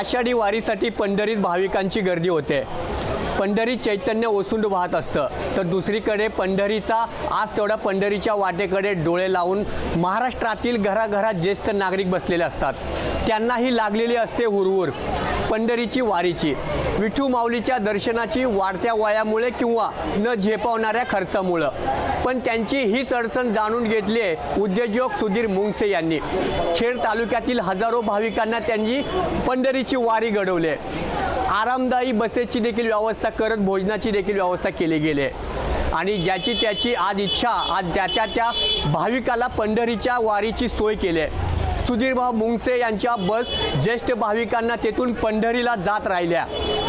आषाढी वारीसाठी पंढरीत भाविकांची गर्दी होते. पंढरीत चैतन्य ओसुंड वाहत असतं. तर दुसरीकडे पंढरीचा आज तेवढा पंढरीच्या वाटेकडे डोळे लावून महाराष्ट्रातील घराघरात ज्येष्ठ नागरिक बसलेले असतात. त्यांनाही लागलेली असते हुरहुर. पंढरीची वारीची. विठू माऊलीच्या दर्शनाची वाढत्या वयामुळे किंवा न झेपावणाऱ्या खर्चामुळं. पण त्यांची हीच अडचण जाणून घेतली आहे उद्योजक सुधीर मुंगसे यांनी. खेड तालुक्यातील हजारो भाविकांना त्यांनी पंढरीची वारी घडवली आहे. आरामदायी बसेसची देखील व्यवस्था करत भोजनाची देखील व्यवस्था केली गेली आहे. आणि ज्याची त्याची आज इच्छा आज त्या त्या त्या भाविकाला पंढरीच्या वारीची सोय केली आहे. सुधीरभाऊ मुंगसे यांच्या बस ज्येष्ठ भाविकांना तेथून पंढरीला जात राहिल्या.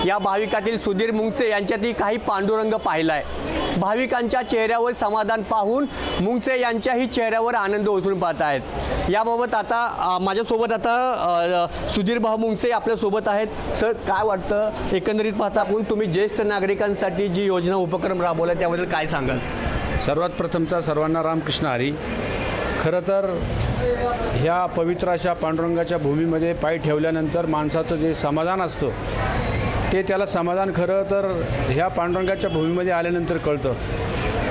या भाविकातील सुधीर मुंगसे यांच्यातही काही पांडुरंग पाहिला आहे भाविकांच्या चेहऱ्यावर समाधान पाहून मुंगसे यांच्याही चेहऱ्यावर आनंद ओसरून पाहत आहेत याबाबत आता माझ्यासोबत आता अ, सुधीर भाऊ मुंगसे आपल्यासोबत आहेत. सर काय वाटतं? एकंदरीत पाहता आपण तुम्ही ज्येष्ठ नागरिकांसाठी जी योजना उपक्रम राबवला त्याबद्दल काय सांगाल? सर्वात प्रथमतः सर्वांना रामकृष्ण हरी. खरं तर ह्या पवित्र अशा पांडुरंगाच्या भूमीमध्ये पाय ठेवल्यानंतर माणसाचं जे समाधान असतं ते त्याला समाधान खरं तर ह्या पांडुरंगाच्या भूमीमध्ये आल्यानंतर कळतं.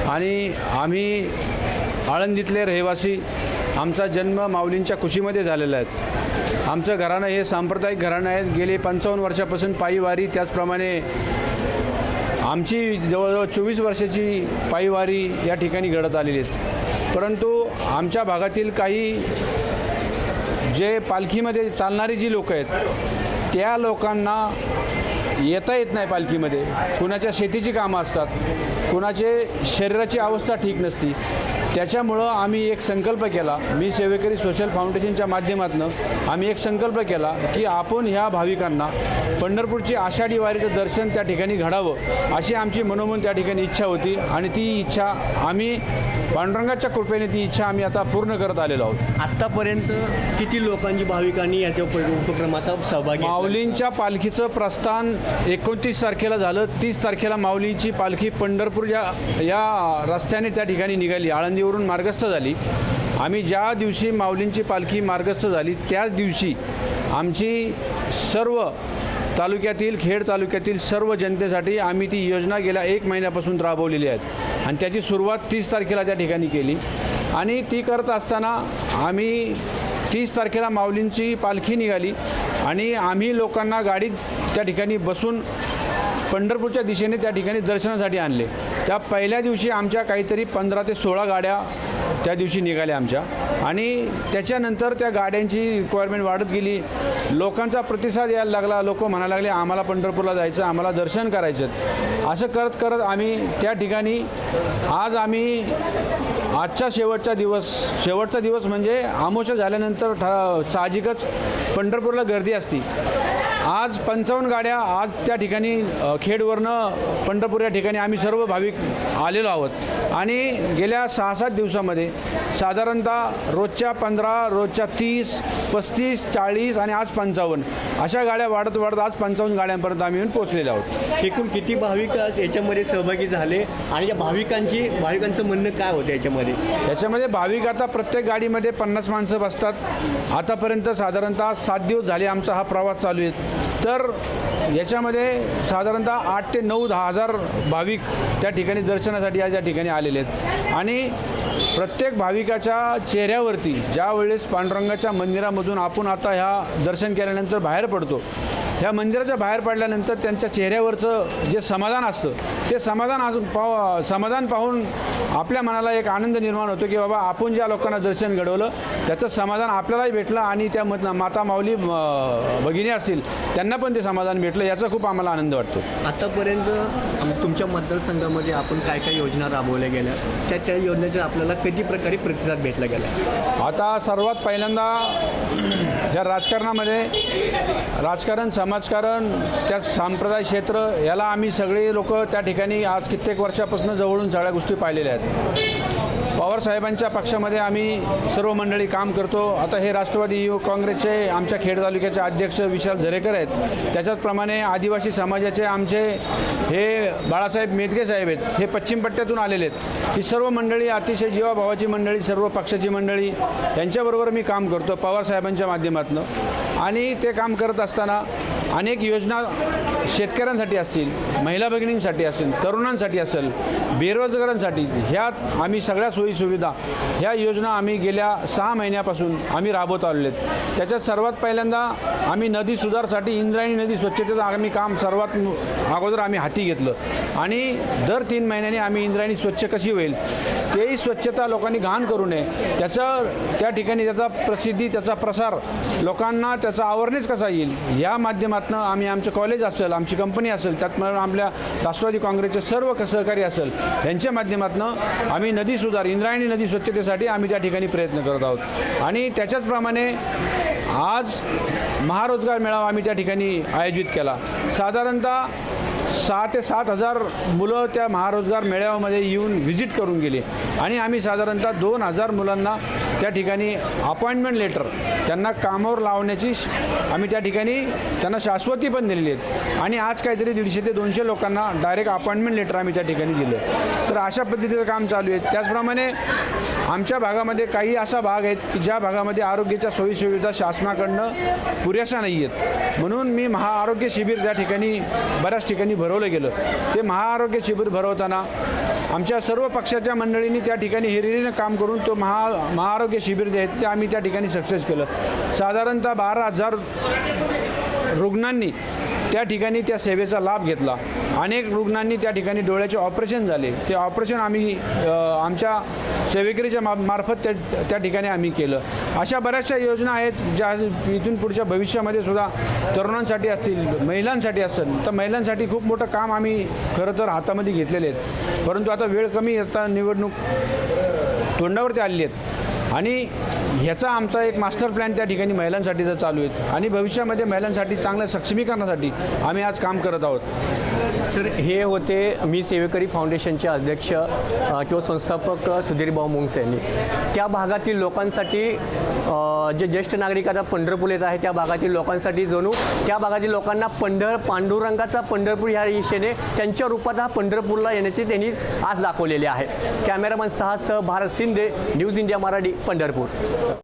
आणि आम्ही आळंदीतले रहिवासी आमचा जन्म माऊलींच्या कुशीमध्ये झालेला आहे. आमचं घराणं हे सांप्रदायिक घराणं आहे. गेले पंचावन्न वर्षापासून पायी वारी त्याचप्रमाणे आमची जवळजवळ चोवीस वर्षाची पायीवारी या ठिकाणी घडत आलेली आहेत परंतु आमच्या भागातील काही जे पालखीमध्ये चालणारी जी लोक आहेत त्या लोकांना येता येत नाही पालखीमध्ये. कुणाच्या शेतीची कामं असतात कुणाचे शरीराची अवस्था ठीक नसती. त्याच्यामुळं आम्ही एक संकल्प केला. मी सेवेकरी सोशल फाउंडेशनच्या माध्यमातून आम्ही एक संकल्प केला की आपण ह्या भाविकांना पंढरपूरची आषाढी वारीचं दर्शन त्या ठिकाणी घडावं अशी आमची मनोमन त्या ठिकाणी इच्छा होती आणि ती इच्छा आम्ही पांडुरंगाच्या कृपेने ती इच्छा आम्ही आता पूर्ण करत आलेलो आहोत. आत्तापर्यंत किती लोकांची भाविकांनी याच्या उप- उपक्रमाचा सहभाग? माऊलींच्या पालखीचं प्रस्थान एकोणतीस तारखेला झालं. तीस तारखेला माऊलीची पालखी पंढरपूर या या रस्त्याने त्या ठिकाणी निघाली. आळंदीवरून मार्गस्थ झाली. आम्ही ज्या दिवशी माऊलींची पालखी मार्गस्थ झाली त्याच दिवशी आमची सर्व तालुक्यातील खेड तालुक्यातील सर्व जनतेसाठी आम्ही ती योजना गेल्या एक महिन्यापासून राबवलेली आहेत आणि त्याची सुरुवात तीस तारखेला त्या ठिकाणी केली. आणि ती करत असताना आम्ही तीस तारखेला माऊलींची पालखी निघाली. आणि आम्ही लोकांना गाडीत त्या ठिकाणी बसून पंढरपूरच्या दिशेने त्या ठिकाणी दर्शनासाठी आणले. त्या पहिल्या दिवशी आमच्या काहीतरी पंधरा ते सोळा गाड्या त्या दिवशी निघाल्या आमच्या. आणि त्याच्यानंतर त्या गाड्यांची रिक्वायरमेंट वाढत गेली. लोकांचा प्रतिसाद यायला लागला. लोक म्हणायला लागले आम्हाला पंढरपूरला जायचं आम्हाला दर्शन करायचं असं करत करत आम्ही त्या ठिकाणी आज आम्ही आजचा शेवटचा दिवस शेवटचा दिवस म्हणजे आमोशा झाल्यानंतर ठा साहजिकच पंढरपूरला गर्दी असती. आज पंचावन्न गाड्या आज त्या ठिकाणी खेडवरनं पंढरपूर या ठिकाणी आम्ही सर्व भाविक आलेलो आहोत. आणि गेल्या सहा सात दिवसामध्ये साधारणतः रोजच्या पंधरा रोजच्या तीस पस्तीस चाळीस आणि आज पंचावन्न अशा गाड्या वाढत वाढत आज पंचावन्न गाड्यांपर्यंत आम्ही येऊन पोचलेले आहोत. एकूण किती भाविक याच्यामध्ये सहभागी झाले आणि या भाविकांची भाविकांचं म्हणणं काय होतं याच्यामध्ये? याच्यामध्ये भाविक आता प्रत्येक गाडीमध्ये पन्नास माणसं बसतात. आतापर्यंत साधारणतः सात दिवस झाले आमचा हा प्रवास चालू आहे. तर याच्यामध्ये साधारणतः आठ ते नऊ दहा हजार भाविक त्या ठिकाणी दर्शनासाठी आज या ठिकाणी आलेले आहेत. आणि प्रत्येक भाविकाच्या चेहऱ्यावरती ज्या वेळेस पांडुरंगाच्या मंदिरामधून आपण आता ह्या दर्शन केल्यानंतर बाहेर पडतो ह्या मंदिराच्या बाहेर पडल्यानंतर त्यांच्या चेहऱ्यावरचं जे समाधान असतं ते समाधान असं पाव समाधान पाहून आपल्या मनाला एक आनंद निर्माण होतो की बाबा आपण ज्या लोकांना दर्शन घडवलं त्याचं समाधान आपल्यालाही भेटलं आणि त्या मत माता माऊली भगिनी असतील त्यांना पण ते समाधान भेटलं याचा खूप आम्हाला आनंद वाटतो. आतापर्यंत तुमच्या मतदारसंघामध्ये आपण काय काय योजना राबवल्या गेल्या? त्या त्या योजनेचा आपल्याला किती प्रकारे प्रतिसाद भेटला गेला? आता सर्वात पहिल्यांदा या राजकारणामध्ये राजकारण समाजकारण त्या सांप्रदाय क्षेत्र याला आम्ही सगळे लोक त्या ठिकाणी आज कित्येक वर्षापासून जवळून सगळ्या गोष्टी पाहिलेल्या आहेत. पवारसाहेबांच्या पक्षामध्ये आम्ही सर्व मंडळी काम करतो. आता हे राष्ट्रवादी युवक काँग्रेसचे आमच्या खेड तालुक्याचे अध्यक्ष विशाल झरेकर आहेत. त्याच्याचप्रमाणे आदिवासी समाजाचे आमचे हे बाळासाहेब मेदगे साहेब आहेत. हे पश्चिम पट्ट्यातून आलेले आहेत. ही सर्व मंडळी अतिशय जीवाभावाची मंडळी सर्व पक्षाची मंडळी यांच्याबरोबर मी काम करतो पवारसाहेबांच्या माध्यमातून. आणि ते काम करत असताना अनेक योजना शेतकऱ्यांसाठी असतील महिला भगिनींसाठी असेल तरुणांसाठी असेल बेरोजगारांसाठी ह्यात आम्ही सगळ्या सोयीसुविधा ह्या योजना आम्ही गेल्या सहा महिन्यापासून आम्ही राबवत आलेलो आहेत. त्याच्यात सर्वात पहिल्यांदा आम्ही नदी सुधारसाठी इंद्रायणी नदी स्वच्छतेचं आम्ही काम सर्वात अगोदर आम्ही हाती घेतलं. आणि दर तीन महिन्यांनी आम्ही इंद्रायणी स्वच्छ कशी होईल तेही स्वच्छता लोकांनी घाण करू नये. त्याचं त्या ठिकाणी त्याचा प्रसिद्धी त्याचा प्रसार लोकांना त्याचा आवरणेच कसा येईल या माध्यमात माध्यमातून आम्ही आमचं कॉलेज असेल आमची कंपनी असेल त्यात आपल्या राष्ट्रवादी काँग्रेसचे सर्व सहकारी असेल यांच्या माध्यमातून आम्ही नदी सुधार इंद्रायणी नदी स्वच्छतेसाठी आम्ही त्या ठिकाणी प्रयत्न करत आहोत. आणि त्याच्याचप्रमाणे आज महारोजगार मेळावा आम्ही त्या ठिकाणी आयोजित केला. साधारणतः सहा ते सात हजार मुलं त्या महारोजगार मेळाव्यामध्ये येऊन व्हिजिट करून गेले. आणि आम्ही साधारणतः दोन हजार मुलांना त्या ठिकाणी अपॉइंटमेंट लेटर त्यांना कामावर लावण्याची आम्ही त्या ठिकाणी त्यांना शाश्वती पण दिलेली आहेत. आणि आज काहीतरी दीडशे ते दोनशे लोकांना डायरेक्ट अपॉइंटमेंट लेटर आम्ही त्या ठिकाणी दिलं. तर अशा पद्धतीचं काम चालू आहे. त्याचप्रमाणे आमच्या भागामध्ये काही असा भाग आहेत की ज्या भागामध्ये आरोग्याच्या सोयीसुविधा शासनाकडनं पुरेशा नाही आहेत म्हणून मी महाआरोग्य शिबिर त्या ठिकाणी बऱ्याच ठिकाणी भरवलं गेलं. ते महाआरोग्य शिबिर भरवताना आमच्या सर्व पक्षाच्या मंडळींनी त्या ठिकाणी हिरिरीनं काम करून तो महा महाआरोग्य शिबिर जे आहेत ते आम्ही त्या ठिकाणी सक्सेस केलं. साधारणतः बारा हजार रुग्णांनी त्या ठिकाणी त्या सेवेचा लाभ घेतला. अनेक रुग्णांनी त्या ठिकाणी डोळ्याचे ऑपरेशन झाले. ते ऑपरेशन आम्ही आमच्या सेवेकरीच्या मा मार्फत त्या त्या ठिकाणी आम्ही केलं. अशा बऱ्याचशा योजना आहेत ज्या इथून पुढच्या भविष्यामध्ये सुद्धा तरुणांसाठी असतील महिलांसाठी असतील तर महिलांसाठी खूप मोठं काम आम्ही खरं तर हातामध्ये घेतलेले आहेत. परंतु आता वेळ कमी आता निवडणूक तोंडावरती आलेली आहेत. आणि ह्याचा आमचा एक मास्टर प्लॅन त्या ठिकाणी महिलांसाठीचा चालू आहे आणि भविष्यामध्ये महिलांसाठी चांगल्या सक्षमीकरणासाठी आम्ही आज काम करत आहोत. तर हे होते मी सेवेकरी फाउंडेशनचे अध्यक्ष किंवा संस्थापक सुधीरभाऊ मुंगसे यांनी. त्या भागातील लोकांसाठी जे ज्येष्ठ नागरिक आता पंढरपूर येत आहे त्या भागातील लोकांसाठी जणू त्या भागातील लोकांना पंढर पांडुरंगाचा पंढरपूर ह्या दिशेने त्यांच्या रूपात हा पंढरपूरला येण्याची त्यांनी आज दाखवलेली आहे. कॅमेरामन सहा सह भारत शिंदे न्यूज इंडिया मराठी पंढरपूर.